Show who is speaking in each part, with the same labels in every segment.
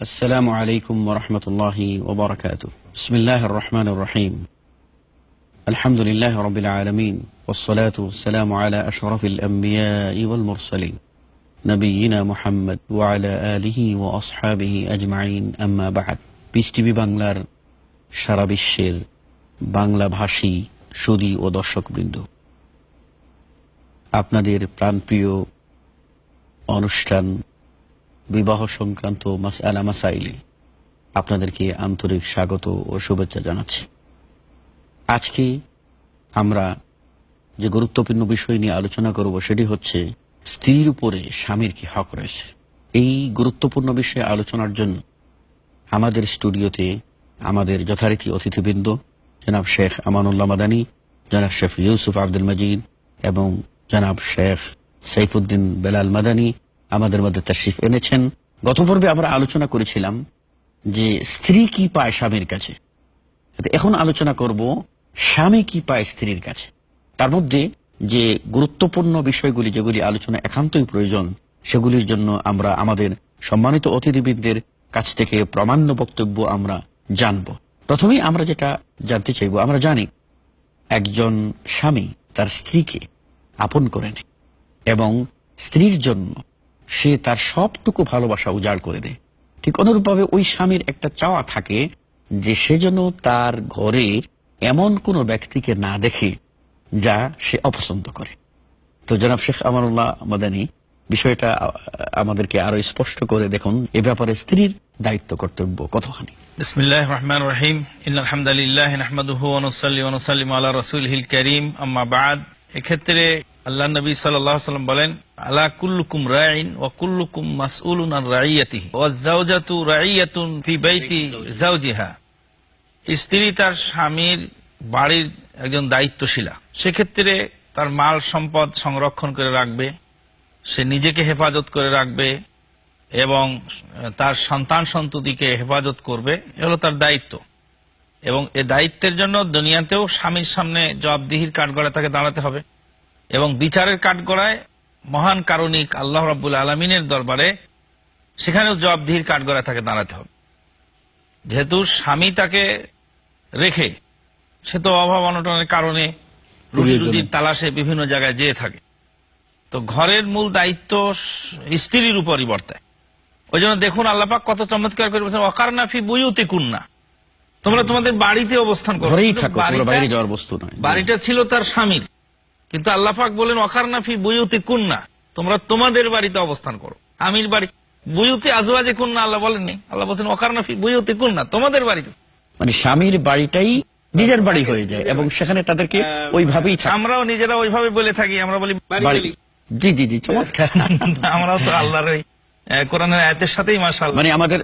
Speaker 1: السلام عليكم ورحمة الله وبركاته بسم الله الرحمن الرحيم الحمد لله رب العالمين والصلاة والسلام على أشرف الأنبياء والمرسلين نبينا محمد وعلى آله وأصحابه أجمعين أما بعد piece TV বাংলার সারা বিশ্বের বাংলা ভাষী সুদী ও দর্শকবৃন্দ আপনাদের প্রাণপ্রিয় অনুষ্ঠান বিবাহ সংক্রান্ত আপনাদেরকে আন্তরিক স্বাগত ও শুভেচ্ছা জানাচ্ছি। আজকে আমরা যে গুরুত্বপূর্ণ বিষয় নিয়ে আলোচনা করব সেটি হচ্ছে স্ত্রীর উপরে স্বামীর কি হক রয়েছে। এই গুরুত্বপূর্ণ বিষয়ে আলোচনার জন্য আমাদের স্টুডিওতে আমাদের যথারীতি অতিথিবৃন্দ, জনাব শেখ আমানুল্লাহ মাদানী, জনাব শেখ ইউসুফ আব্দুল মজিদ এবং জনাব শেখ সাইফুদ্দিন বেলাল মাদানী আমাদের মধ্যে তাশরিফ এনেছেন। গত পর্বে আমরা আলোচনা করেছিলাম যে স্ত্রী কি পায় স্বামীর কাছে। এখন আলোচনা করব স্বামী কি পায় স্ত্রীর কাছে। তার মধ্যে যে গুরুত্বপূর্ণ বিষয়গুলি যেগুলি আলোচনা একান্তই প্রয়োজন, সেগুলির জন্য আমরা আমাদের সম্মানিত অতিথিবিদদের কাছ থেকে প্রমাণ্য বক্তব্য আমরা জানব। প্রথমেই আমরা যেটা জানতে চাইব, আমরা জানি একজন স্বামী তার স্ত্রীকে আপন করে নেয় এবং স্ত্রীর জন্য সে তার সবটুকু ভালোবাসা উজাড় করে দেয়। ঠিক অনুরূপভাবে ওই স্বামীর একটা চাওয়া থাকে যে সে যেন তার ঘরে এমন কোনো ব্যক্তিকে না দেখে যা সে অপছন্দ করে। তো জনাব শেখ আমানুল্লাহ মাদানী, বিষয়টা আমাদেরকে আরও স্পষ্ট করে দেখুন। এ ব্যাপারে স্ত্রীর দায়িত্ব কর্তব্য কতখানি?
Speaker 2: বিসমিল্লাহ রহমান রহিম। আলহামদুলিল্লাহ আহমদুহ ওয়া নুসাল্লি ওয়া নুসাল্লিমু আলা রাসূলিহিল আম্মা বাদ। এক্ষেত্রে আল্লাহ নবী আলাইহি বলেন, আলা কুল্লুকুম রাইন ওয়া কুল্লুকুম মাসউলুন যাওজাতু রাইয়াতুন যাওজিহা। স্ত্রী তার স্বামীর বাড়ির একজন দায়িত্বশীলা। সেক্ষেত্রে তার মাল সম্পদ সংরক্ষণ করে রাখবে, সে নিজেকে হেফাজত করে রাখবে এবং তার সন্তান সন্ততিকে হেফাজত করবে, এ হলো তার দায়িত্ব। এবং এ দায়িত্বের জন্য দুনিয়াতেও স্বামীর সামনে জবাবদিহির কাঠগড়ায় তাকে দাঁড়াতে হবে। এবং বিচারের কাঠগড়ায় মহান কারণিক আল্লাহ রাব্বুল আলমিনের দরবারে সেখানেও জবাবদিহির কাঠগড়ায় তাকে দাঁড়াতে হবে। যেহেতু স্বামী তাকে রেখে সে তো অভাব অনটনের কারণে রুটি রুটির তালাশে বিভিন্ন জায়গায় যেয়ে থাকে। তো ঘরের মূল দায়িত্ব স্ত্রীর উপরই বর্তায়। ওই জন্য দেখুন আল্লাপাক কত চমৎকার করে বলছেন অকারনাফি বইতে কুন্না তোমরা তোমাদের বাড়িতে অবস্থান করো। বাড়িটা ছিল তার স্বামীর। কিন্তু আল্লাপাক বলেন অকারনাফি বইতে কুন্না। তোমরা তোমাদের বাড়িতে অবস্থান করো। আমির বাড়ি বইতে আজওয়াজে কুন্না আল্লাহ বলেননি। আল্লাহ বলছেন অকারনাফি বইতে কুন্না তোমাদের বাড়িতে।
Speaker 1: মানে স্বামীর বাড়িটাই নিজের বাড়ি হয়ে যায় এবং সেখানে তাদেরকে ওইভাবেই
Speaker 2: আমরাও নিজেরা ওইভাবে বলে থাকি আমরা বলি
Speaker 1: বাড়ি জি জি জি চমৎকার।
Speaker 2: আমরাও তো আল্লাহর ওই কোরআনের আয়াতের সাথেই মাসাল
Speaker 1: মানে আমাদের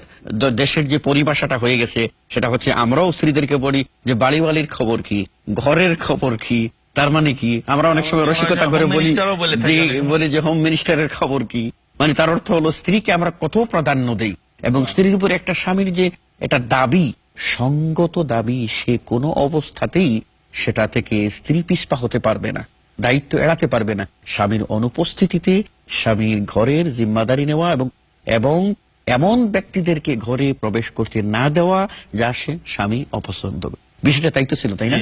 Speaker 1: দেশের যে পরিভাষাটা হয়ে গেছে সেটা হচ্ছে আমরাও স্ত্রীদেরকে বলি যে বাড়িওয়ালির খবর কি? ঘরের খবর কি? তার মানে কি? আমরা অনেক সময় রসিকতা করে বলি
Speaker 2: বলে
Speaker 1: যে
Speaker 2: অনেক।
Speaker 1: বলি যে হোম মিনিস্টারের খবর কি? মানে তার অর্থ হলো স্ত্রীকে আমরা কত প্রাধান্য দেই? এবং স্ত্রীর উপর একটা স্বামীর যে এটা দাবি সঙ্গত দাবি সে কোনো অবস্থাতেই সেটা থেকে স্ত্রী পিসপা হতে পারবে না দায়িত্ব এড়াতে পারবে না। স্বামীর অনুপস্থিতিতে স্বামীর ঘরের জিম্মাদারি নেওয়া এবং এবং এমন ব্যক্তিদেরকে ঘরে প্রবেশ করতে না দেওয়া যা সে স্বামী অপছন্দ। বিষয়টা তাই তো ছিল তাই না?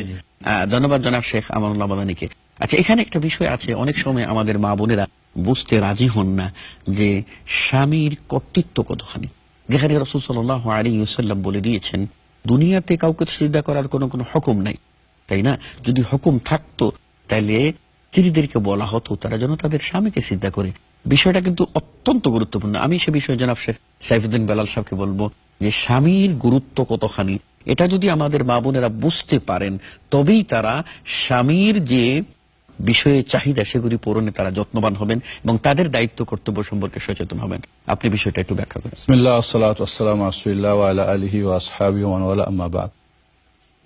Speaker 1: ধন্যবাদ জনাব শেখ আমানুল্লাহ মাদানিকে। আচ্ছা এখানে একটা বিষয় আছে, অনেক সময় আমাদের মা বোনেরা বুঝতে রাজি হন না যে স্বামীর কর্তৃত্ব কতখানি। যেখানে রসুল সাল্লাহ আলী সাল্লাম বলে দিয়েছেন, দুনিয়াতে কাউকে সিদ্ধা করার কোনো কোনো হুকুম নাই, তাই না? যদি হুকুম থাকতো তাহলে স্ত্রীদেরকে বলা হতো, তারা যেন তাদের স্বামীকে সিদ্ধা করে। বিষয়টা কিন্তু অত্যন্ত গুরুত্বপূর্ণ। আমি সে বিষয়ে জনাব শেখ সাইফুদ্দিন বেলাল সাহেবকে বলব যে স্বামীর গুরুত্ব কতখানি, এটা যদি আমাদের মা বোনেরা বুঝতে পারেন, তবেই তারা স্বামীর যে বিষয়ে চাহিদা সেগুলি পূরণে তারা যত্নবান হবেন এবং তাদের দায়িত্ব কর্তব্য সম্পর্কে সচেতন হবেন। আপনি বিষয়টা একটু ব্যাখ্যা করেন।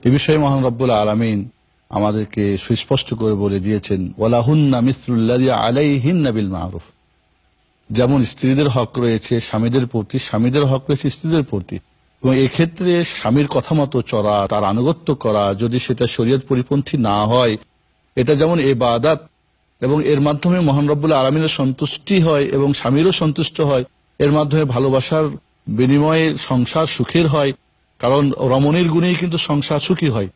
Speaker 3: এ বিষয়ে মহান রব্বুল আলমিন আমাদেরকে সুস্পষ্ট করে বলে দিয়েছেন ওয়ালাহুন্না মিসরুল্লাহ আলাইহিন্না বিল মারুফ। যেমন স্ত্রীদের হক রয়েছে, স্বামীদের প্রতি, স্বামীদের হক রয়েছে স্ত্রীদের প্রতি। এবং এক্ষেত্রে স্বামীর কথা মতো চড়া তার আনুগত্য করা, যদি সেটা শরীয়ত পরিপন্থী না হয়, এটা যেমন এ বাদাত এবং এর মাধ্যমে মহান রব্বুল আলমিনের সন্তুষ্টি হয় এবং স্বামীরও সন্তুষ্ট হয়, এর মাধ্যমে ভালোবাসার বিনিময়ে সংসার সুখের হয়, কারণ রমণীর গুণেই কিন্তু সংসার সুখী হয়।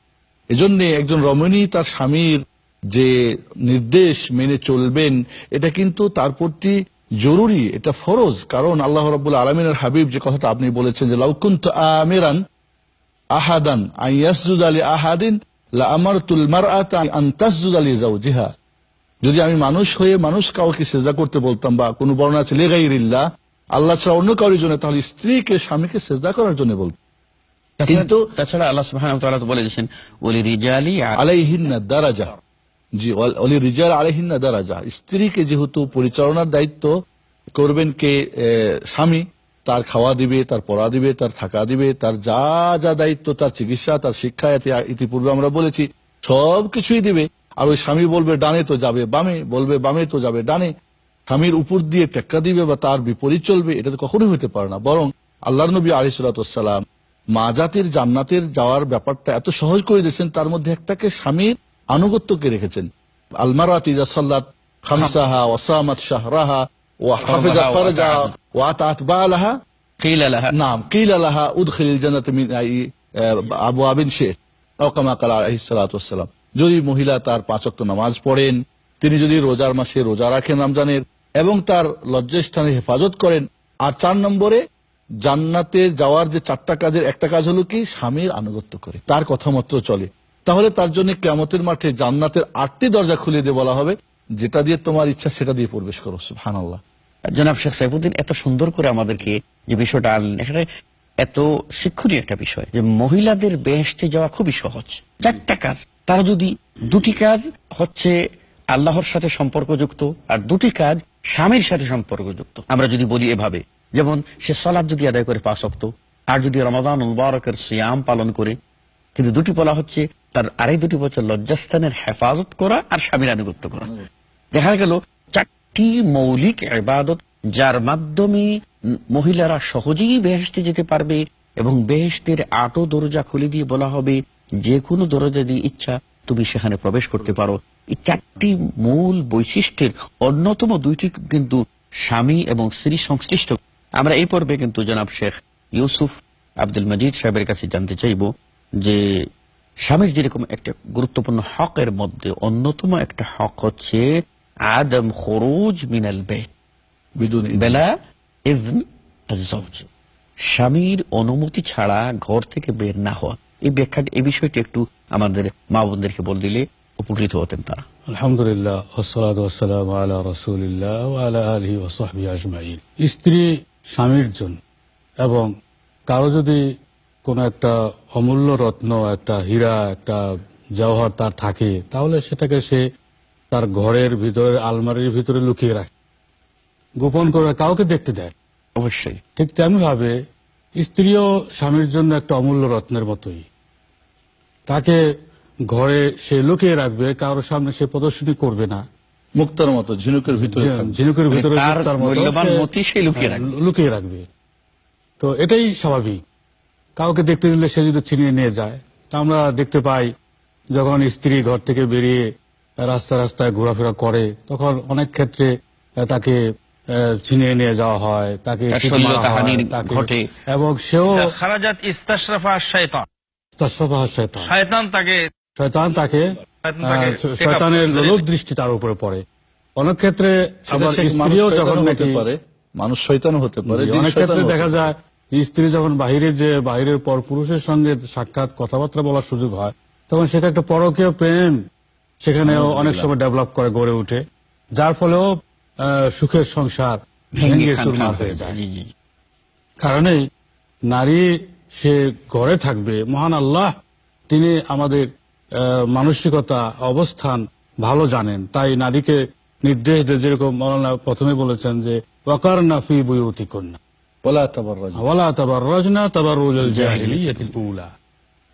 Speaker 3: এজন্য একজন রমণী তার স্বামীর যে নির্দেশ মেনে চলবেন, এটা কিন্তু তার প্রতি জরুরি এটা ফরজ কারণ আল্লাহ রব্বুল আলমিনের হাবিব যে কথাটা আপনি বলেছেন যে লাউকুন্ত আমেরান আহাদান আইয়াসজুদ আলী আহাদিন আলী যদি আমি মানুষ হয়ে মানুষ কাউকে সেজদা করতে বলতাম বা কোনো বর্ণনা আছে লেগাইরিল্লাহ আল্লাহ ছাড়া অন্য কারোর জন্য তাহলে স্ত্রীকে স্বামীকে সেজদা করার জন্য বলতাম
Speaker 1: কিন্তু তাছাড়া আল্লাহ বলে দিয়েছেন ওলি রিজালি
Speaker 3: আলাইহিন্না দারাজা। জি অল- রিজাল আলাইহিন্না দারাজা। স্ত্রীকে যেহেতু পরিচালনার দায়িত্ব করবেন কে স্বামী, তার খাওয়া দিবে, তার পড়া দিবে, তার থাকা দিবে, তার যা যা দায়িত্ব, তার চিকিৎসা, তার শিক্ষা ইতিপূর্বে আমরা বলেছি, সব কিছুই দিবে। আর ওই স্বামী বলবে, ডানে তো যাবে বামে। বলবে, বামে তো যাবে ডানে। স্বামীর উপর দিয়ে টেক্কা দিবে বা তার বিপরীত চলবে, এটা তো কখনোই হতে পারে না। বরং আল্লাহ নবী আলিসাল্লাম মা জাতির জান্নাতের যাওয়ার ব্যাপারটা এত সহজ করে দিয়েছেন, তার মধ্যে একটাকে স্বামীর আনুগত্যকে রেখেছেন। সাল্লাত খামসাহা ওয়াসামাত শাহরাহা ওয়া ওয়া আতাত বালাহা যদি মহিলা তার পাঁচ ওয়াক্ত নামাজ পড়েন তিনি যদি রোজার মাসে রোজা রাখেন রমজানের এবং তার লজ্জাস্থানে হেফাজত করেন আর চার নম্বরে জান্নাতে যাওয়ার যে চারটা কাজের একটা কাজ হলো কি? স্বামীর আনুগত্য করে। তার কথা মতো চলে। তাহলে তার জন্য কেমতের মাঠে জান্নাতের আটটি দরজা খুলে দিয়ে বলা হবে, যেটা দিয়ে তোমার ইচ্ছা সেটা দিয়ে প্রবেশ করো, সুবহানাল্লাহ।
Speaker 1: জনাব শেখ সাইফুদ্দিন, এত সুন্দর করে আমাদেরকে যে বিষয়টা আনলেন এখানে এত শিক্ষণীয় একটা বিষয় যে মহিলাদের বেহেস্তে যাওয়া খুবই সহজ। চারটা কাজ। তারা যদি দুটি কাজ হচ্ছে আল্লাহর সাথে সম্পর্কযুক্ত, আর দুটি কাজ স্বামীর সাথে সম্পর্কযুক্ত। আমরা যদি বলি এভাবে, যেমন সে সালাদ যদি আদায় করে পাঁচ অক্ত আর যদি রমাদান মুবারকের সিয়াম পালন করে কিন্তু দুটি বলা হচ্ছে তার আড়াই দুটি বছর লজ্জাস্থানের হেফাজত করা আর স্বামীর আনুগত্য করা। দেখা গেল চারটি মৌলিক ইবাদত যার মাধ্যমে মহিলারা সহজেই বেহেস্তে যেতে পারবে এবং বেহেস্তের আটো দরজা খুলে দিয়ে বলা হবে যে কোনো দরজা দিয়ে ইচ্ছা তুমি সেখানে প্রবেশ করতে পারো। এই চারটি মূল বৈশিষ্ট্যের অন্যতম দুইটি কিন্তু স্বামী এবং স্ত্রী সংশ্লিষ্ট। আমরা এই পর্বে কিন্তু জনাব শেখ ইউসুফ আব্দুল মজিদ সাহেবের কাছে জানতে চাইব যে স্বামীর যেরকম একটা গুরুত্বপূর্ণ হকের মধ্যে অন্যতম একটা হক হচ্ছে আদম খরুজ মিনাল বেলা স্বামীর অনুমতি ছাড়া ঘর থেকে বের না হওয়া। এই ব্যাখ্যা এই বিষয়টি একটু আমাদের মা বোনদেরকে বল দিলে উপকৃত হতেন তারা।
Speaker 4: আলহামদুলিল্লাহ স্ত্রী স্বামীর জন্য এবং কারও যদি কোনো একটা অমূল্য রত্ন একটা হীরা একটা জওহর তার থাকে তাহলে সেটাকে সে তার ঘরের ভিতরে আলমারির ভিতরে লুকিয়ে রাখে। গোপন করে কাউকে দেখতে দেয়।
Speaker 1: অবশ্যই।
Speaker 4: ঠিক তেমনি ভাবে স্ত্রীও স্বামীর জন্য একটা অমূল্য রত্নের মতোই। তাকে ঘরে সে লুকিয়ে রাখবে কারোর সামনে সে প্রদর্শনী করবে না।
Speaker 3: মুক্তার মতো ঝিনুকের ভিতরে
Speaker 4: ঝিনুকের
Speaker 1: মানে
Speaker 4: ভিতরে
Speaker 1: রাখবে।
Speaker 4: হ্যাঁ, লুকিয়ে রাখবে। তো এটাই স্বাভাবিক। কাউকে দেখতে দিলে সে যদি ছিনিয়ে নিয়ে যায় তা আমরা দেখতে পাই যখন স্ত্রী ঘর থেকে বেরিয়ে রাস্তা রাস্তায় ঘোরাফেরা করে তখন অনেক ক্ষেত্রে তাকে আহ, ছিনিয়ে নিয়ে যাওয়া হয় তাকে
Speaker 1: ঘটে।
Speaker 4: এবং সেও
Speaker 2: খারাজাত ইস্তাশরাফা শয়তান
Speaker 4: তার শয়তান
Speaker 2: শয়তান তাকে
Speaker 4: শয়তান তাকে
Speaker 2: শয়তান তাকে
Speaker 4: আহ,
Speaker 2: take up
Speaker 4: শয়তানের
Speaker 2: করে
Speaker 4: লোক দৃষ্টি তার উপরে পড়ে। অনেক ক্ষেত্রে আবার
Speaker 3: মানুষ
Speaker 4: স্ত্রীও যখন নাকি
Speaker 3: হতে পারে। মানুষ শৈতানও হতে পারে
Speaker 4: অনেক ক্ষেত্রে দেখা যায় স্ত্রী যখন বাহিরে যে বাহিরের পর পুরুষের সঙ্গে সাক্ষাৎ কথাবার্তা বলার সুযোগ হয় তখন সেটা একটা পরকীয় প্রেম। সেখানেও অনেক সময় ডেভেলপ করে গড়ে ওঠে। যার ফলেও আহ, সুখের সংসার হয়ে যায়। কারণেই নারী সে ঘরে থাকবে মহান আল্লাহ তিনি আমাদের আহ, মানসিকতা অবস্থান ভালো জানেন। তাই নারীকে নির্দেশ দিয়ে যেরকম মৌলানা প্রথমে বলেছেন যে ওয়াকার নাফি বুয়ুতি কন্যা
Speaker 3: ওলা তাবাররাজ।
Speaker 4: ওয়ালা তাবার রজনা জাহিলিয়াতিল উলা।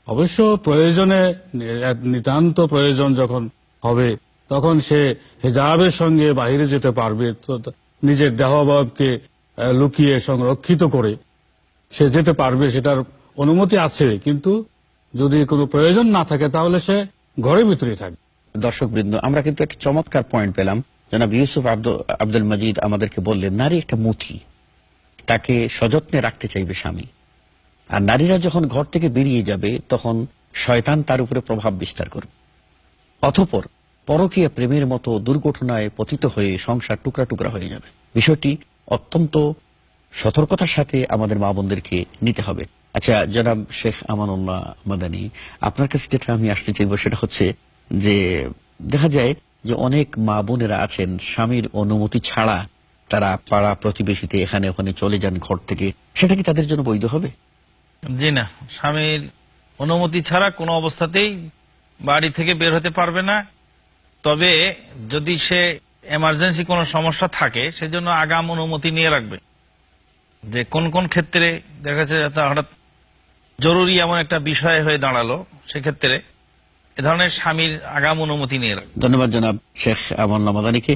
Speaker 4: অবশ্য প্রয়োজনে নি- নিতান্ত প্রয়োজন যখন হবে তখন সে হেজাবের সঙ্গে বাইরে যেতে পারবে নিজের দেহাবয়বকে আহ, লুকিয়ে সংরক্ষিত করে সে যেতে পারবে সেটার অনুমতি আছে। কিন্তু যদি কোনো প্রয়োজন না থাকে তাহলে সে ঘরের ভিতরে থাকবে।
Speaker 1: দর্শক বৃন্দ আমরা কিন্তু একটা চমৎকার পয়েন্ট পেলাম। জনাব ইউসুফ আব্দুল আব্দুল মজিদ আমাদেরকে বললেন নারী একটা মুঠি। তাকে সযত্নে রাখতে চাইবে স্বামী। আর নারীরা যখন ঘর থেকে বেরিয়ে যাবে, তখন শয়তান তার উপরে প্রভাব বিস্তার করবে। অথপর পরকীয়া প্রেমের মতো দুর্ঘটনায় পতিত হয়ে সংসার টুকরা টুকরা হয়ে যাবে। বিষয়টি অত্যন্ত সতর্কতার সাথে আমাদের মা বোনদেরকে নিতে হবে। আচ্ছা জনাব শেখ আমানুল্লাহ মাদানী, আপনার কাছে যেটা আমি আসতে চাইব সেটা হচ্ছে যে, দেখা যায় যে অনেক মা বোনেরা আছেন, স্বামীর অনুমতি ছাড়া তারা পাড়া প্রতিবেশীতে এখানে ওখানে চলে যান ঘর থেকে সেটা কি তাদের জন্য বৈধ হবে?
Speaker 2: জি না স্বামীর অনুমতি ছাড়া কোনো অবস্থাতেই বাড়ি থেকে বের হতে পারবে না। তবে যদি সে এমার্জেন্সি কোনো সমস্যা থাকে সেজন্য আগাম অনুমতি নিয়ে রাখবে। যে কোন কোন ক্ষেত্রে দেখা যাচ্ছে হঠাৎ জরুরি এমন একটা বিষয় হয়ে দাঁড়াল সেক্ষেত্রে এ ধরনের স্বামীর আগাম অনুমতি নিয়ে রাখবে।
Speaker 1: ধন্যবাদ জনাব শেখ আমানুল্লাহ মাদানীকে